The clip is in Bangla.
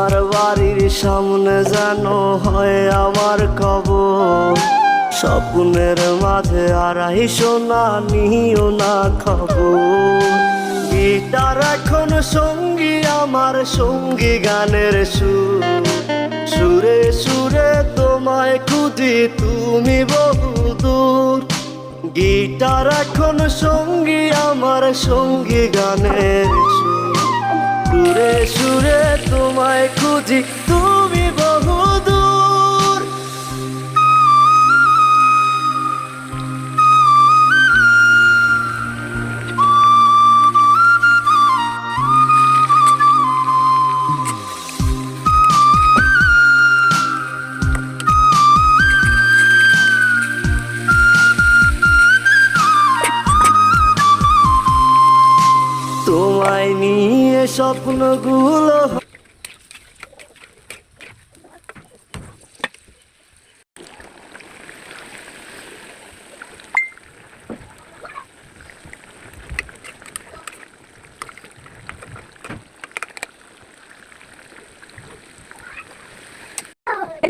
তোমার বাড়ির সামনে যেন হয় আমার কবর। স্বপ্নের মাঝে আড়াই সোনা নিও না খবর। গিটার এখন সঙ্গী, আমার সঙ্গী গানের সুর। সুরে সুরে তোমায় খুঁজি, তুমি বহুদূর গিটার এখন সঙ্গী, আমার সঙ্গী গানের সুরে। খুঁজি তুমি বহুদূর। তোমায় নিয়ে স্বপ্নগুলো Eh,